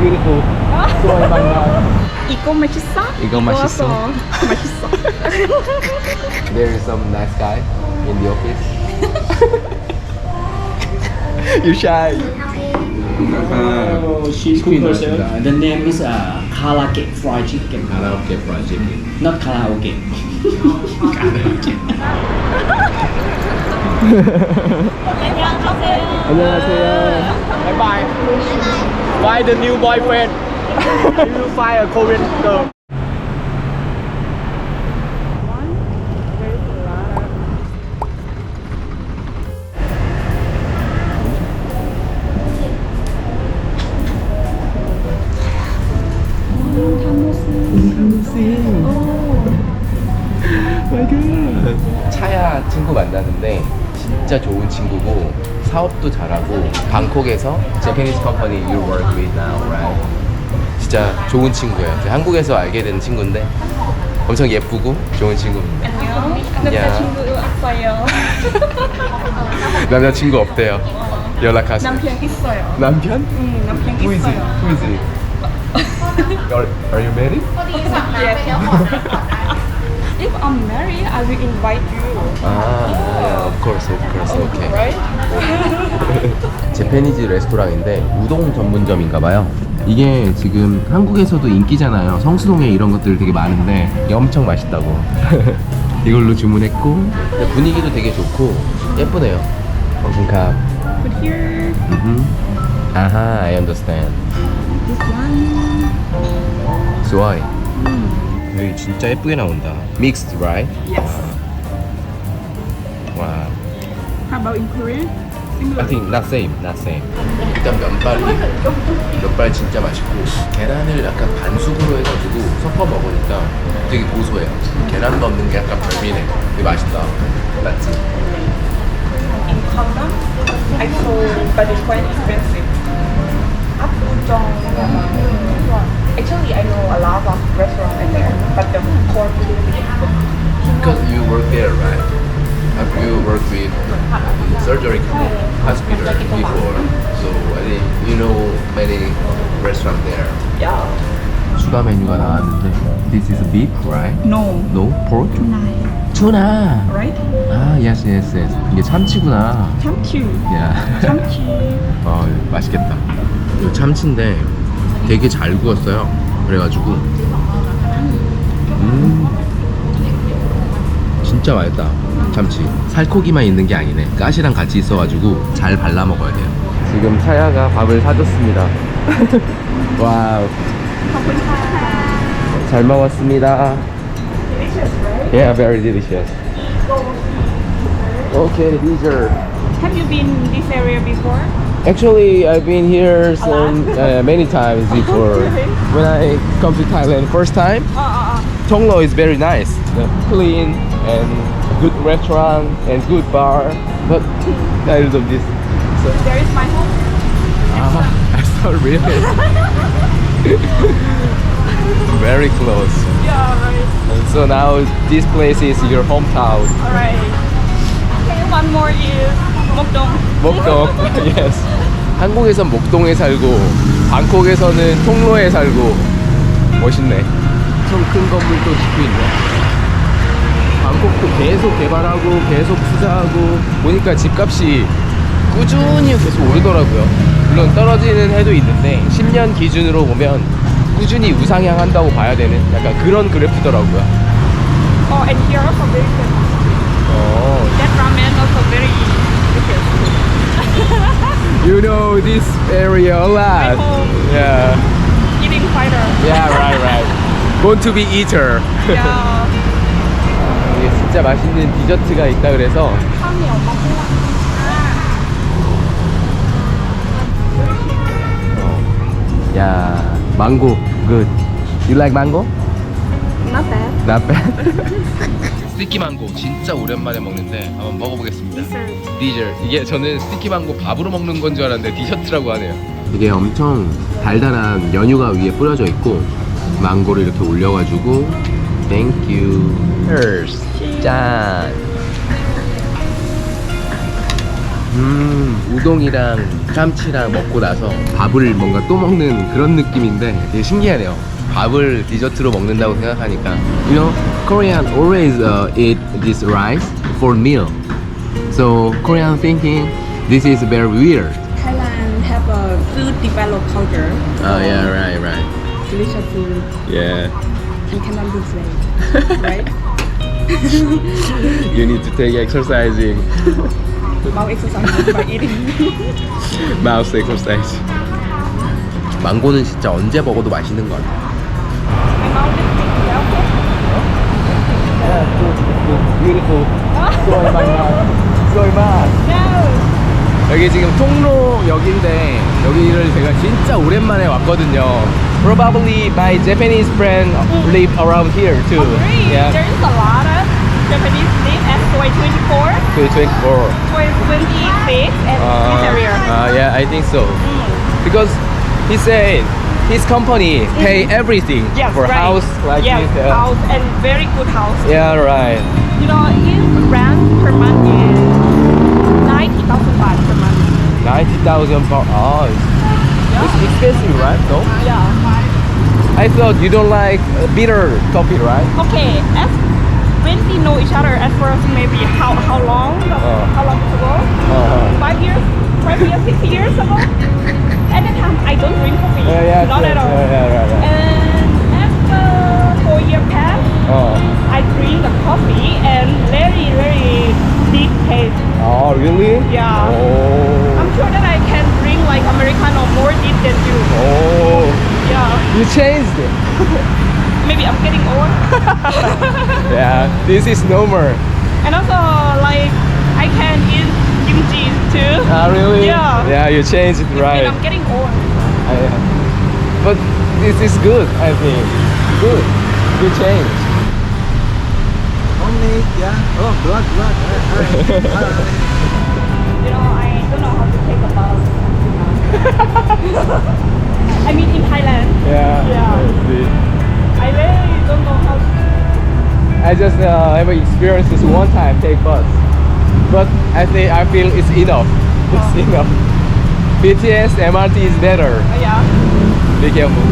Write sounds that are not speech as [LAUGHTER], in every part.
beautiful. Soy [LAUGHS] bangga. Ikaw machisa? Ikaw machisa. Machisa. [LAUGHS] There is some nice guy in the office. [LAUGHS] you shy. Oh, she's Queen herself. The name is uh, karaoke fried chicken. Karaoke fried chicken. Not karaoke. karaoke. 안녕하세요. Bye bye. Find a new boyfriend. you will find a Korean girl. 차야 친구 만나는데 진짜 좋은 친구고 사업도 잘하고 방콕에서 Japanese company you work with now, right? 진짜 좋은 친구예요. 제가 한국에서 알게 된 친구인데 엄청 예쁘고 좋은 친구입니다. 남자친구 없어요. [LAUGHS] 남자친구 없대요. 연락하세요. 남편 있어요. 남편? 응, 남편 Who is it? 있어요. Who is it? [LAUGHS] Are, are you married? [LAUGHS] If I'm married, I will invite you. 아, of course, of course, okay. Right? [LAUGHS] 제페니즈 레스토랑인데 우동 전문점인가 봐요. 이게 지금 한국에서도 인기잖아요. 성수동에 이런 것들 되게 많은데 엄청 맛있다고. [LAUGHS] 이걸로 주문했고 근데 분위기도 되게 좋고 예쁘네요. 그러니까 But here, 음. 아하, I understand. this one. 좋아해. 여기 진짜 예쁘게 나온다. Mixed, right? Yes. 와. How about in Korean? I think not same, not same. 일단 면발이 면발 진짜 맛있고 계란을 약간 반숙으로 해가지고 섞어 먹으니까 되게 고소해요. 계란 넣는 게 약간 별미네. 되게 맛있다. 맞지? In Condom, I sold, but it's quite expensive. Apujong. Actually, I know a lot of restaurants in there, but the core Because you work there, right? Have you worked with surgery hospital before? So I think you know many restaurants there. Yeah. 추가 메뉴가 나왔는데 This is beef, right? No. No pork? Tuna. 투나. Right? 아, yes, yes, yes. 이게 참치구나. 참치. 야. 참치. 아 맛있겠다. 이거 참치인데 되게 잘 구웠어요. 그래가지고 음 진짜 맛있다. 참치. 살코기만 있는 게 아니네. 가시랑 같이 있어가지고 잘 발라 먹어야 돼요. 지금 차야가 밥을 사줬습니다. [LAUGHS] 와우. 잘 먹었습니다. Yeah, very delicious. Okay, dessert. Have you been this area before? Actually, I've been here some uh, many times before. [LAUGHS] When I come to Thailand first time, Uh, uh, uh. Tonglo is very nice, Uh, clean and good restaurant and good bar. But [LAUGHS] I love this. So, There is my home. ah, I saw really very close. Yeah, right. And so now this place is your hometown, Alright. Okay, one more is Mokdong. 목동. [LAUGHS] yes. 한국에선 목동에 살고 방콕에서는 통로에 살고 멋있네. 엄청 큰 건물도 짓고 있네. 방콕도 계속 개발하고 계속 투자하고 보니까 집값이 꾸준히 계속 오르더라고요. 물론 떨어지는 해도 있는데 10년 기준으로 보면 꾸준히 우상향한다고 봐야 되는 약간 그런 그래프더라고요. Oh, and here also very famous. 어, That ramen also very delicious. [LAUGHS] you know this area a lot. Home. Yeah. Eating fighter. Yeah, right, right. Born to be eater. Yeah. 이게 진짜 맛있는 디저트가 있다 그래서 참이 엄마 어. 야 망고 good. You like mango? Not bad. Not bad. 스티키 망고 진짜 오랜만에 먹는데 한번 먹어보겠습니다. 디저 이게 저는 스티키 망고 밥으로 먹는 건 줄 알았는데 디저트라고 하네요. 이게 엄청 달달한 연유가 위에 뿌려져 있고 망고를 이렇게 올려가지고 땡큐. Cheers. 짠. 음. 우동이랑 참치랑 먹고 나서 밥을 뭔가 또 먹는 그런 느낌인데 되게 신기하네요. 밥을 디저트로 먹는다고 생각하니까 You know, Korean always uh, eat this rice for meal So Korean thinking this is very weird Thailand have a food developed culture. Oh yeah, right, right Delicious food Yeah and cannot lose weight, right? [LAUGHS] You need to take exercising [LAUGHS] Mouth exercise by eating. [LAUGHS] Mouse exercise 망고는 진짜 언제 먹어도 맛있는 것 같아요 My mouth is Big, beautiful. 쏘이 맛. 쏘이 맛. No. 여기 지금 통로역인데 여기를 제가 진짜 오랜만에 왔거든요. Probably my Japanese friend live around here too. Really? Yeah. There's a lot of Japanese live at Toy 24, To 24. Toy 26, and this area. uh, yeah, I think so. Because he said his company pay everything Yes, for right. house like yes, this. Yeah. house and very good house. yeah, right. You know, his rent per month is 90,000 baht per month. 90,000 per oh, it's, it's expensive, right? No? Yeah. I thought you don't like uh, bitter coffee, right? Okay, as when we know each other at first, maybe how how long? Uh. How long ago? Uh-huh. Five years? Five years? Six years ago? At that time, I don't drink coffee. Yeah, yeah, Not yeah, at all. yeah, yeah, right, right. And after four years passed, Oh. I drink the coffee and very very deep taste. Oh, really? Yeah. Oh. I'm sure that I can drink like Americano more deep than you. Oh. Yeah. You changed. It. [LAUGHS] Maybe I'm getting old. [LAUGHS] yeah. This is normal. and also like I can eat kimchi too. Ah, really? Yeah. Yeah, you changed it right. I'm getting old. I, but this is good, I think. Good. Good change. Only, yeah. Oh, blood, blood. [LAUGHS] You know, I don't know how to take a bath. [LAUGHS] I mean in Thailand. Yeah. Yeah. I see. I really don't know how to I just uh, have experienced this one time take bus, but I think I feel it's enough. [LAUGHS] It's enough. BTS MRT is better. Uh, yeah. Be careful.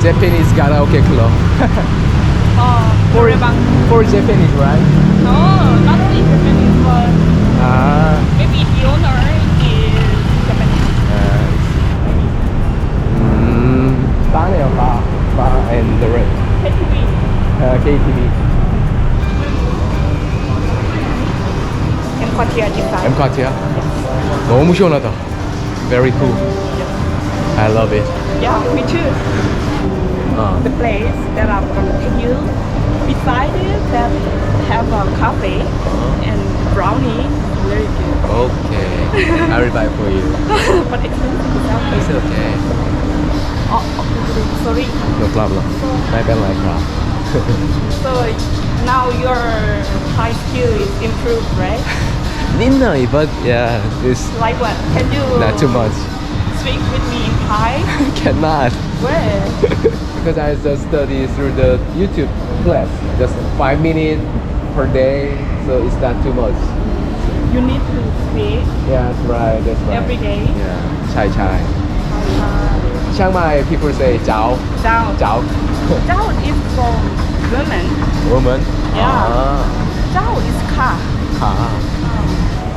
Japanese karaoke club. [LAUGHS] oh, for, for Japanese, right? No, not only Japanese, but ah. maybe the owner is Japanese. Uh, mm, bar and the rest. KTV. Uh, KTV. 엠카티아 디파. 엠카티아? 너무 시원하다. Very cool. I love it. Yeah, me too. The place that I'm gonna take you beside it that have a cafe uh-huh. and brownie. Very good. Okay. I will buy for you. [LAUGHS] but expensive not. It's okay. Oh, oh, sorry. No problem. My bad My that. so now your high skill is improved, right? [LAUGHS] Ninnoi, but yeah, this Like what? Can you not too much. speak with me in Thai? [LAUGHS] Cannot. Where? [LAUGHS] Because I just study through the YouTube class, just five minutes per day, so it's not too much. You need to speak. Yeah, that's right, that's right. Every day? Yeah. Chai chai. Chiang Mai people say "chao." Chao. Jiao. Down [LAUGHS] is from woman. Woman. Yeah. Ah. Is car. Ah.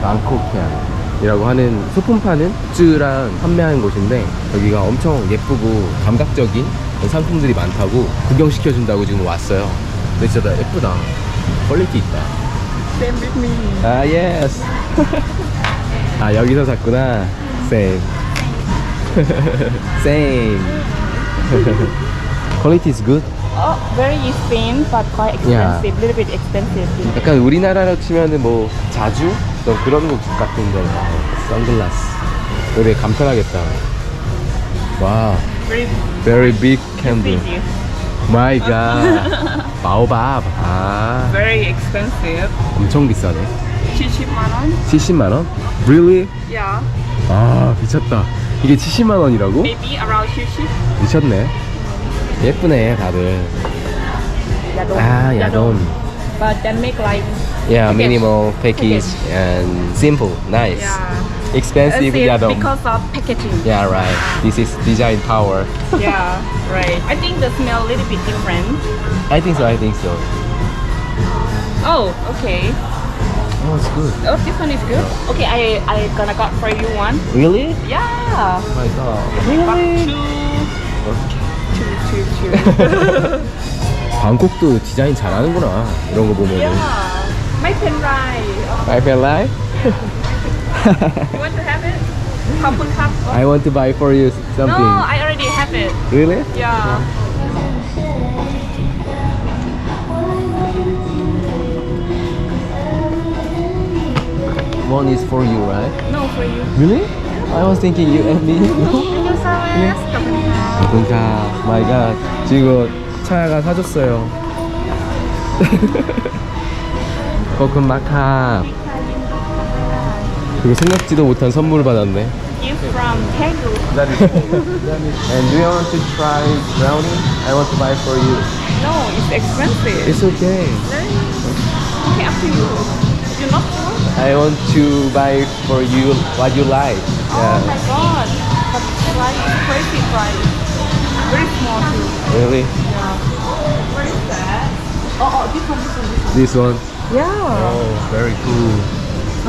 가 방콕향이라고 하는 소품 파는 쭈랑 판매하는 곳인데 여기가 엄청 예쁘고 감각적인 상품들이 많다고 구경시켜준다고 지금 왔어요. 근데 진짜 예쁘다. 퀄리티 있다. Same with me. 아 예스 [LAUGHS] 아 여기서 샀구나. Same. [LAUGHS] Same. [LAUGHS] quality is good? Oh, very thin but quite Yeah. expensive. Little bit expensive. 약간 우리나라로 치면은 뭐 자주 또 그런 곳 같은데 선글라스 되게 감탄하겠다 와 Very big candle my god 바오밥 아 Very expensive. 엄청 비싸네 70만 원? 70만 원? really? Yeah. 아 미쳤다 이게 70만 원이라고? Maybe around 70. 미쳤네 예쁘네 다들 Yadon. 아 야돈 But then make like yeah Package. minimal package and simple nice yeah. expensive It's 야동. because of packaging. Yeah, right. This is design power. [LAUGHS] Yeah, right. I think the smell a little bit different. I think so. I think so. Oh, okay. Oh, it's good. Oh, this one is good. Okay, I I gonna got for you one. Really? Yeah. Oh my god. But two, two, two, two. [LAUGHS] [LAUGHS] 방콕도 디자인 잘하는구나. 이런 거 보면 은. yeah. My pen right. I feel like [LAUGHS] You want to have it? Couple cup. I want to buy for you something. No, I already have it. Really? Yeah. One is for you, right? No, for you. Really? I was thinking you and me. Thank [LAUGHS] you so much. 그러니까 마이 갓 지금 차야가 사줬어요. [LAUGHS] 코쿤 마카. 그리고 생각지도 못한 선물을 받았네. You from Daegu. That is. [LAUGHS] and do you want to try brownie? I want to buy for you. No, it's expensive. It's okay. okay, up to you. You're not sure? I want to buy for you what you like. Oh my god. But price is crazy price. Very small too. Really? Yeah. Where is that? Oh, oh, this one, this one, this one. This one? Yeah. Oh, very cool.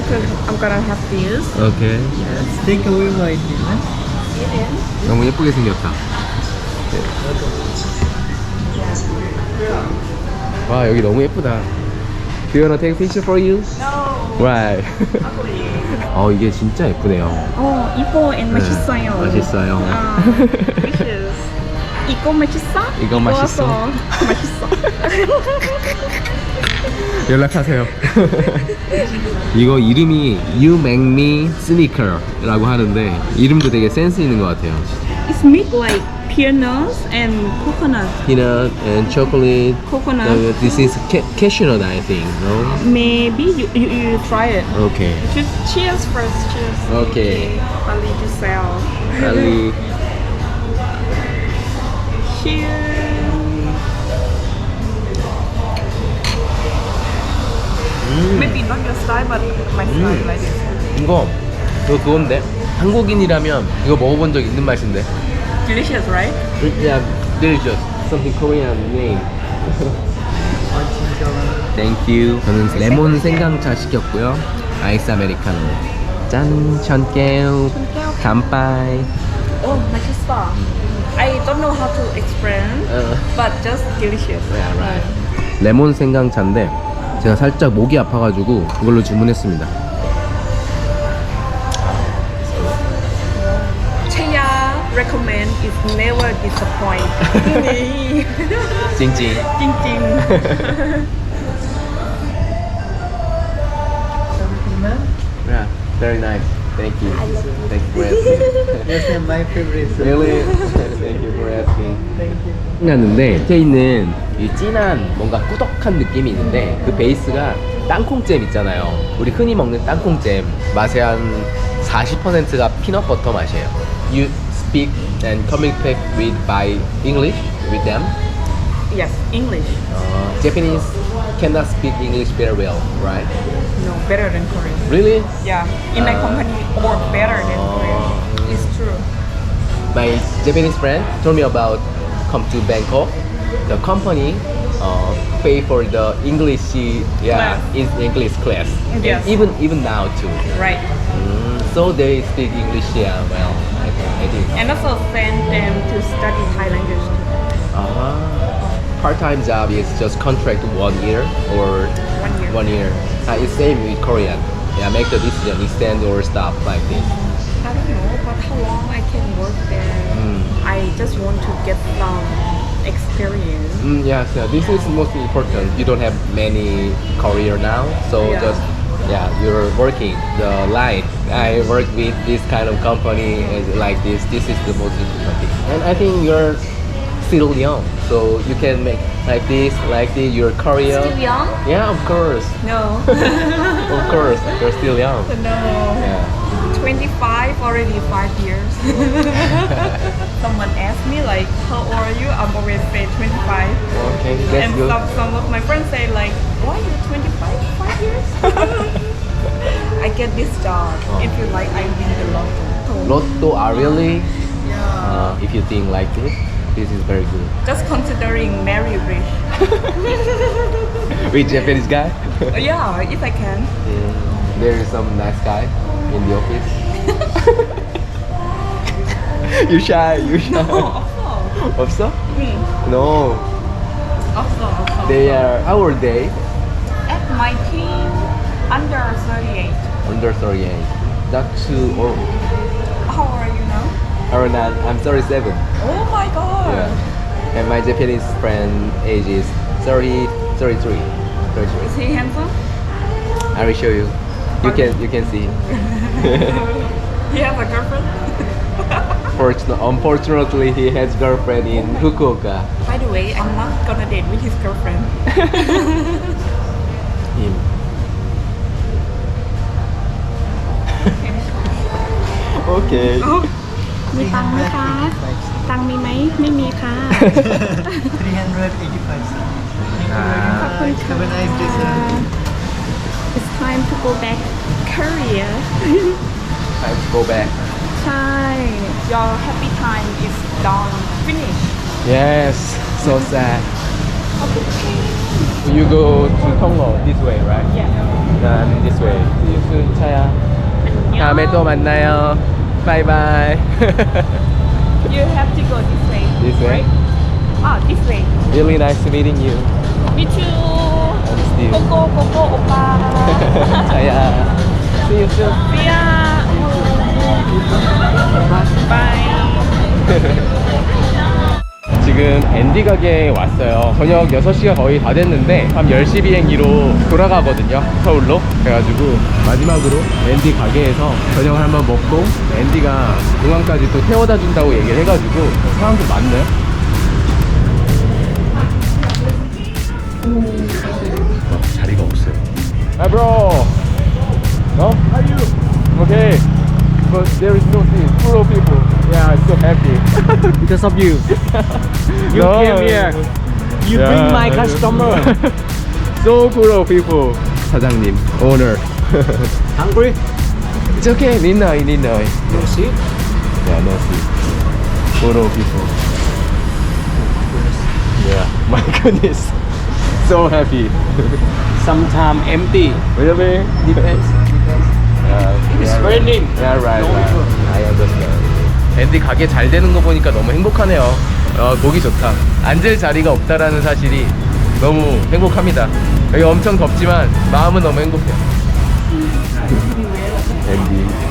Okay, I'm gonna have this. Okay. Let's take away my dinner. 너무 예쁘게 생겼다. 와 여기 너무 예쁘다. Do you wanna take a picture for you? No. Right. 어 이게 진짜 예쁘네요. 어, 이뻐 and 맛있어요. 맛있어요. 아, delicious. 이거 맛있어? 이거 맛있어? 맛있어. 연락하세요. 이거 이름이 You Make Me Sneaker라고 하는데 이름도 되게 센스 있는 것 같아요. It's made like peanuts and coconut. Peanut and chocolate. Coconut. Uh, this is ca- cashew nut, I think. No? Maybe you, you, you try it. Okay. Just cheers first, cheers. Okay. You sell. 빨리. Cheers. Not your style, but my style Mm. like this. 이거 이거 그건데 한국인이라면 이거 먹어본 적 있는 맛인데. Delicious, right? Yeah, delicious. Something Korean name. Thank you. 저는 레몬 생강차 시켰고요. 아이스 아메리카노. 짠, 천개우. 간파이. Oh, 맛있어. I don't know how to explain, 어. but just delicious. 레몬 생강차인데 제가 살짝 목이 아파가지고 이걸로 주문했습니다. Chaya recommend is never disappoint. 찡찡. 찡찡. Yeah, very nice. Thank you. Thank you for asking. Yes, my favorite. Really? Thank you for asking. 났는데 밑에 있는 이 진한 뭔가 꾸덕한 느낌이 있는데 그 베이스가 땅콩잼 있잖아요. 우리 흔히 먹는 땅콩잼 맛의 한 40%가 피넛 버터 맛이에요. You speak and communicate with by English with them. Yes, English. Uh, Japanese cannot speak English very well, right? No, better than Korean. Really? Yeah, in my Uh, company, or better than Oh. Korean. It's true. my Japanese friend told me about come to Bangkok. The company uh, pay for the English yeah Class. in English class. And Yes. even even now too. Right. Mm, so they speak English yeah well. I, I think. And also send them to study Thai language too. uh Part-time job is just contract one year or One year. one year. Uh, it's same with Korean. Yeah, make the decision extend or stop like this. I don't know, but how long I can work there? I just want to get some experience. Mm, yes, yeah, this is most important. You don't have many career now, so Yeah. just yeah, you're working the line. I work with this kind of company and like this. This is the most important thing. And I think you're still young, so you can make like this, like this. Your career. Still young? Yeah, of course, No. [LAUGHS] of course. You're still young. [LAUGHS] no. Yeah. 25 already five years. [LAUGHS] Someone asked me like, how old are you? I'm always say 25. Okay, that's and good. some, some of my friends say like, why you 25 five years? [LAUGHS] I get this job. Oh. If you like, I win the lotto. Lotto are really? Uh, if you think like this, this is very good. Just considering marry rich. [LAUGHS] With Japanese guy? yeah, if I can. Mm, there is some nice guy in the office. [LAUGHS] you shy, you shy. Of course. 없어? Hmm. No. Of course, of course. They are, how old they? At my team, under 38. Under 38. Not too old. How old are you now? Or not, I'm 37. Oh my god. Yeah. And my Japanese friend age is 30, 33. 33. Is he handsome? I will show you. You can you can see. [LAUGHS] he has a girlfriend? Fortun- [LAUGHS] unfortunately, he has girlfriend in Fukuoka. By the way, I'm not gonna date with his girlfriend. [LAUGHS] Him. okay. มีตังค์ไหมคะ ตังค์มีไหม ไม่มีค่ะ 385 cents. Ah. Have a nice day, sir. It's time to go back Korea [LAUGHS] Time to go back. ใช่ Your happy time is done. Finish. Yes. So sad. You go to Tonglo this way, right? Yeah. I'm this way. See you soon, 차야. 다음에 또 만나요. Bye bye. You have to go this way. This way? Right? Ah, this way. really nice meeting you. Me too. I'm Steve. Coco, Coco, Oppa. 차야. See you soon. See ya. Bye. [LAUGHS] 지금 앤디 가게에 왔어요. 저녁 6시가 거의 다 됐는데 밤 10시 비행기로 돌아가거든요. 서울로. 그래가지고 마지막으로 앤디 가게에서 저녁을 한번 먹고 앤디가 공항까지 또 태워다 준다고 얘기를 해가지고 사람들 많네. 없어요. Hi bro. No? How you? Okay. But there is no seat. Full of people. Yeah, I'm so happy. Because [LAUGHS] of you. [LAUGHS] You No. came here. You Yeah, bring my I know. customer. [LAUGHS] so full of people. 사장님, owner. Hungry? It's okay. Need no, need no. No seat? Yeah, no seat. Full of people. Yeah. My goodness. So happy. Sometimes empty. Really? Depends. Yeah, It's yeah, raining. Yeah, right, No right. problem. I understand. 앤디 가게 잘 되는 거 보니까 너무 행복하네요. 어, 보기 좋다. 앉을 자리가 없다라는 사실이 너무 행복합니다. 여기 엄청 덥지만 마음은 너무 행복해요.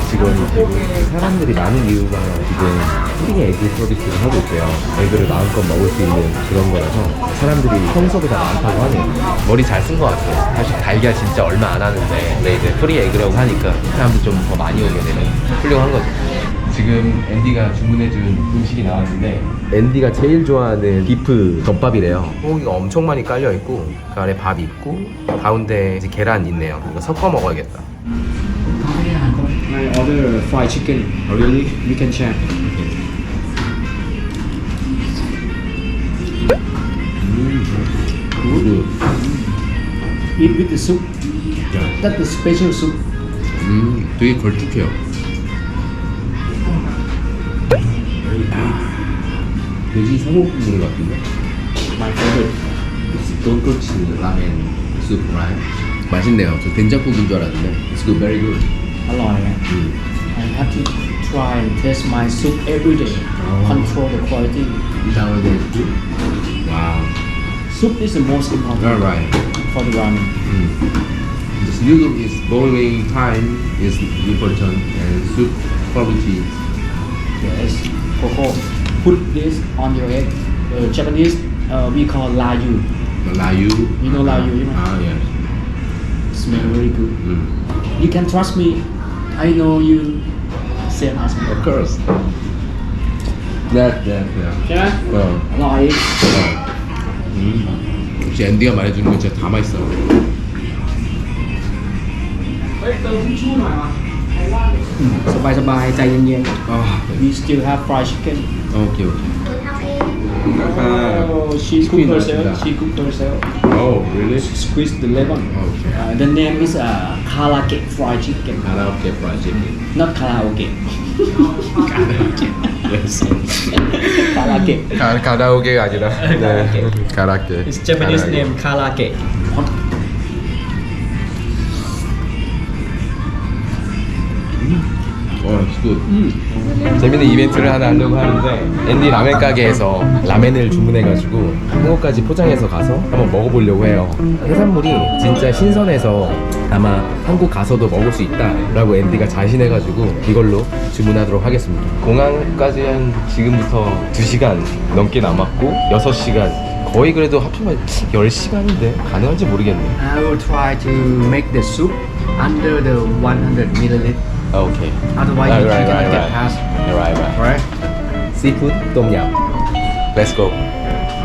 직원이시고 사람들이 많은 이유가 지금 프리 에그 서비스를 하고 있어요. 에그를 마음껏 먹을 수 있는 그런 거라서 사람들이 평소보다 많다고 하네요. 머리 잘 쓴 것 같아요. 사실 달걀 진짜 얼마 안 하는데 근데 이제 프리 에그라고 하니까 사람들 좀 더 많이 오게 되는 훌륭한 거죠. 지금 앤디가 주문해준 음식이 나왔는데 앤디가 제일 좋아하는 비프 덮밥이래요 소고기가 엄청 많이 깔려있고 그 안에 밥 있고 가운데 이제 계란 있네요 이거 섞어 먹어야겠다 order fried chicken. Really? We can check. 굿 Eat with the soup. That's the special soup. 음, 되게 걸쭉해요. 돼지 소고기 같은데? My favorite. 돈코츠 라멘 수프 라이 맛있네요. 저 된장국인 줄 알았는데. It's good, very good. I have to try and taste my soup every day oh. control the quality wow. soup is the most important All right. for the ramen hmm. This noodle is boiling time is important and soup quality. yes Coco put this on your egg uh, Japanese uh, we call layu The Layu. You know Layu, you know? Ah, yes. smell very good Mm. you can trust me I know you. Same as me. Of course. That, that, that. ใช่ไหม 어. อร่อย 음. 역시 앤디가 말해주는 건 진짜 다 맛있어. เฮ้ยเติมทิชชู่หน่อยวะสบายสบายๆใจเย็น 아, ๆ We still have fried chicken 오케이, 오케이. Oh, she cooked herself. She cooked herself. Oh, really? She squeezed the lemon. Okay. Uh, the name is uh, karaoke fried chicken. Karaoke fried chicken. Not karaoke. karaoke. yes. [LAUGHS] karaoke. Karaoke aja dah. Karaoke. It's Japanese name karaoke. 재밌는 이벤트를 하나 하려고 하는데 앤디 라멘 가게에서 라멘을 주문해가지고 한국까지 포장해서 가서 한번 먹어보려고 해요. 해산물이 진짜 신선해서 아마 한국 가서도 먹을 수 있다라고 앤디가 자신해가지고 이걸로 주문하도록 하겠습니다. 공항까지 한 지금부터 2시간 넘게 남았고 6시간 거의 그래도 합치면 10시간인데 가능한지 모르겠네. I will try to make the soup under the 100 milliliter. 아, 오케이. Otherwise, Right, you right, cannot right, get right. past. Right, right. Right? 시푸드 똠얌 렛츠고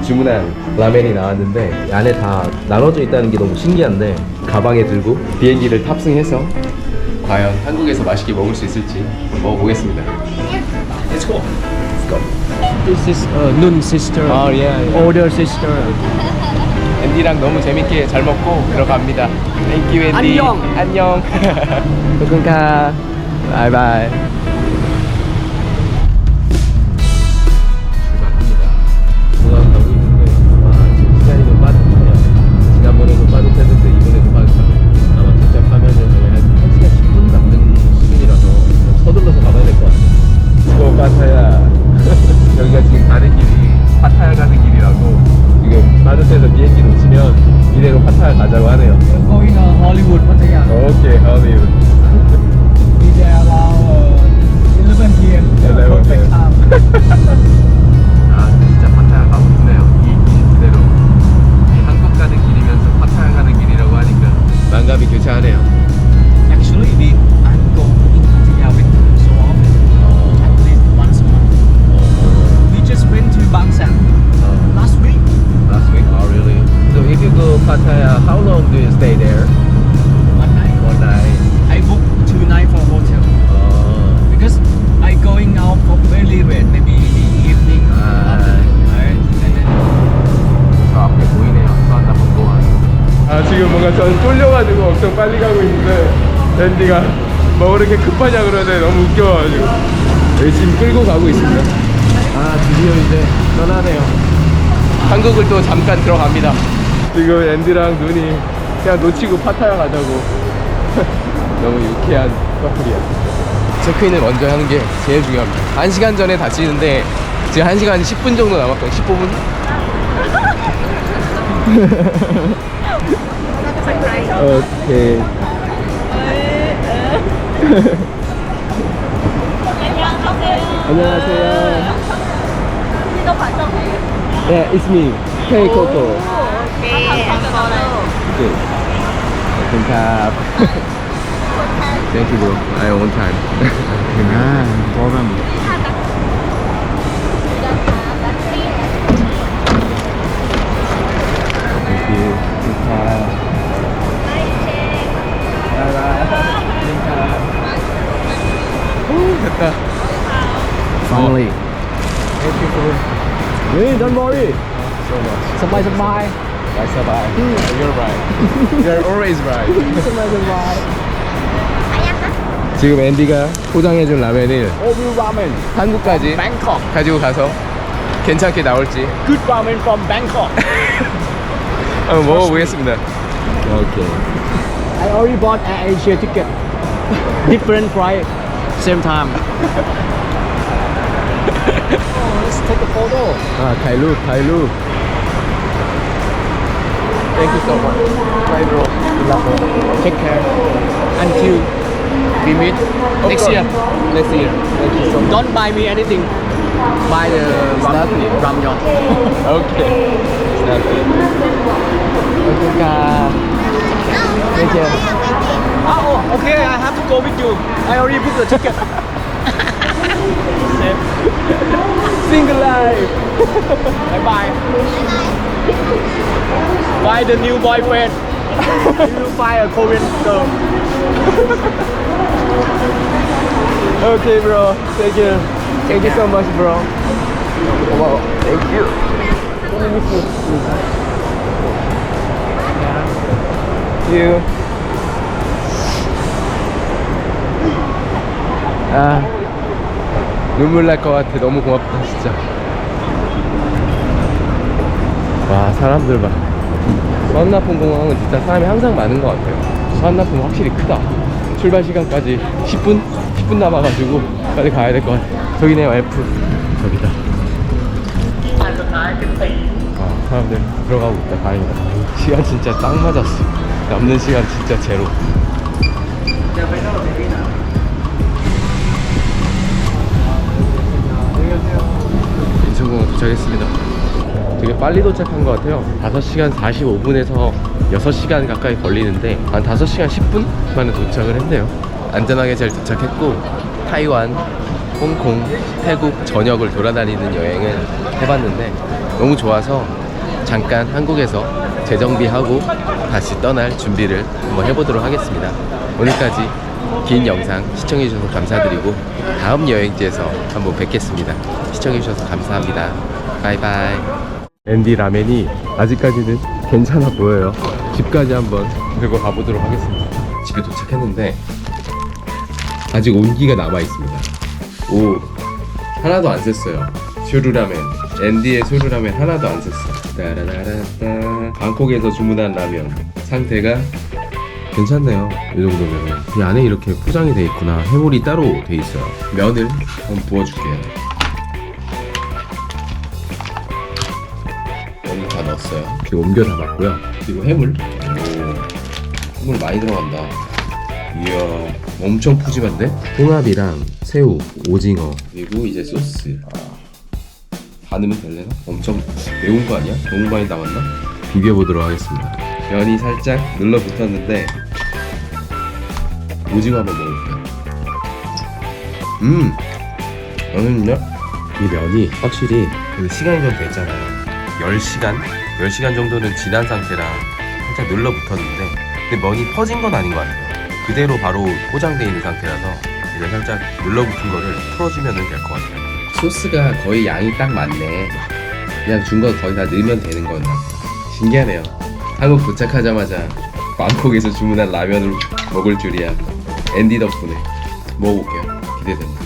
주문한 라멘이 나왔는데 안에 다 나눠져 있다는 게 너무 신기한데 가방에 들고 비행기를 탑승해서 과연 한국에서 맛있게 먹을 수 있을지 먹어보겠습니다 Let's go. Let's go This is uh, Nun sister. Oh, yeah, yeah. Older sister. 앤디랑 너무 재밌게 잘 먹고 들어갑니다 Thank you 앤디 안녕. 안녕 코쿤카 Bye bye. 열심히 끌고 가고 있습니다. 아 드디어 이제 떠나네요. 한국을 또 잠깐 들어갑니다. 지금 앤디랑 눈이 그냥 놓치고 파타야 가자고. [LAUGHS] 너무 유쾌한 커플이야. 체크인을 먼저 하는 게 제일 중요합니다. 1시간 전에 다치는데 지금 1시간 10분 정도 남았거든요. 15분? [LAUGHS] 오케이. 안녕하세요. 네, it's me. K Coco. 오케이. 감사합니다. [LAUGHS] Thank you, bro. I on time. ah, problem. Thank you. 감사합니다. 됐다. Finally. Thank you for Hey, don't worry. so much. Sabay. Bye, bye. You're right. You're always right. Sabay. 지금 앤디가 포장해준 라면을 Obi ramen. 한국까지 Bangkok. 가지고 가서 괜찮게 나올지 Good ramen from Bangkok. 한번 먹어보겠습니다. 오케이. I already bought Air Asia ticket. Different price, same time. oh, let's take a photo. Ah, ถ่ายรูปถ่ายรูป Thank you so much. Bye, bro. Love you. Take care. Until we meet Of next course. year. Next year. Thank you so much. Don't buy me anything. Buy the ram, Nothing. ramyeon. Okay. It's not good. ขอบคุณครับเจเจ Oh, okay. I have to go with you. I already booked the ticket. [LAUGHS] Single life. bye bye. Find the new boyfriend. you find a Korean girl. [LAUGHS] okay, bro. Thank you. Thank you so much, bro. Wow. Thank you. You. Uh, 눈물 날 것 같아. 너무 고맙다 진짜. 와 사람들 봐. 수완나품 공항은 진짜 사람이 항상 많은 것 같아요. 수완나품 확실히 크다. 출발 시간까지 10분? 10분 남아가지고 빨리 가야 될 것 같아. 저기네 와이프. 저기다. 아, 사람들 들어가고 있다. 다행이다. 시간 진짜 딱 맞았어. 남는 시간 진짜 제로. 되게 빨리 도착한 것 같아요. 5시간 45분에서 6시간 가까이 걸리는데 한 5시간 10분 만에 도착을 했네요. 안전하게 잘 도착했고 타이완, 홍콩, 태국 전역을 돌아다니는 여행을 해봤는데 너무 좋아서 잠깐 한국에서 재정비하고 다시 떠날 준비를 한번 해보도록 하겠습니다. 오늘까지 긴 영상 시청해주셔서 감사드리고 다음 여행지에서 한번 뵙겠습니다. 시청해주셔서 감사합니다. 바이바이. 앤디 라멘이 아직까지는 괜찮아 보여요. 집까지 한번 들고 가보도록 하겠습니다. 집에 도착했는데 아직 온기가 남아 있습니다. 오 하나도 안 샜어요. 슈루라멘 앤디의 슈루라멘 하나도 안 샜어. 따라라라따 방콕에서 주문한 라면 상태가 괜찮네요. 이 정도면 이 안에 이렇게 포장이 돼 있구나. 해물이 따로 돼 있어요. 면을 한번 부어줄게요. 넣었어요. 이렇게 옮겨 담았고요. 그리고 해물. 오, 해물 많이 들어간다. 이야, 엄청 푸짐한데? 홍합이랑 새우, 오징어, 그리고 이제 소스. 아, 다 넣으면 될래나? 엄청 매운 거 아니야? 너무 많이 남았나? 비벼보도록 하겠습니다. 면이 살짝 눌러붙었는데 오징어 한번 먹어볼게요. 음, 저는요 이 면이 확실히 그 시간이 좀 됐잖아요. 10시간? 10시간 정도는 지난 상태라 살짝 눌러붙었는데 근데 면이 퍼진 건 아닌 것 같아요. 그대로 바로 포장되어 있는 상태라서 이제 살짝 눌러붙은 거를 풀어주면 될 것 같아요. 소스가 거의 양이 딱 맞네. 그냥 준 거 거의 다 넣으면 되는 거나 신기하네요. 한국 도착하자마자 방콕에서 주문한 라면을 먹을 줄이야. 앤디 덕분에 먹어볼게요. 기대됩니다.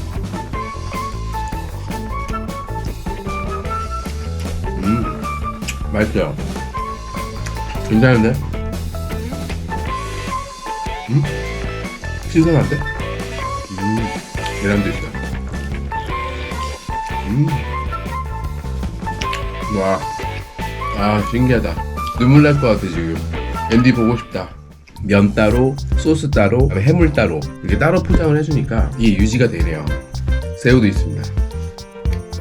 맛있어요. 괜찮은데? 음, 신선한데? 음, 계란도 있어. 음, 와, 아 신기하다. 눈물 날 것 같아 지금. 앤디 보고 싶다. 면 따로, 소스 따로, 해물 따로 이렇게 따로 포장을 해주니까 이게 유지가 되네요. 새우도 있습니다.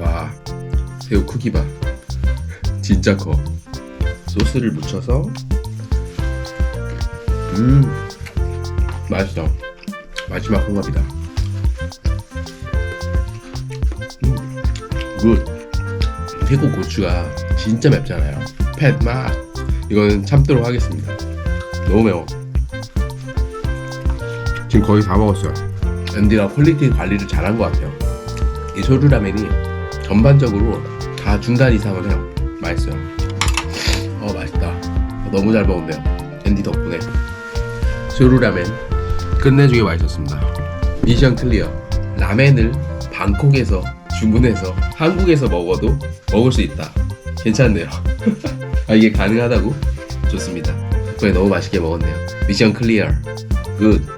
와, 새우 크기 봐. 진짜 커. 소스를 묻혀서, 음, 맛있어. 마지막 홍합이다. 음, 굿. 태국 고추가 진짜 맵잖아요. 팻 막. 이거는 참도록 하겠습니다. 너무 매워. 지금 거의 다 먹었어요. 앤디가 퀄리티 관리를 잘한 것 같아요. 이 소르라멘이 전반적으로 다 중간 이상을 해요. 맛있어요. 어 맛있다. 어, 너무 잘 먹었네요. 앤디 덕분에. 소르라멘 끝내주게 맛있었습니다. 미션 클리어. 라멘을 방콕에서 주문해서 한국에서 먹어도 먹을 수 있다. 괜찮네요. [LAUGHS] 아 이게 가능하다고? 좋습니다. 덕분에 너무 맛있게 먹었네요. 미션 클리어. 굿.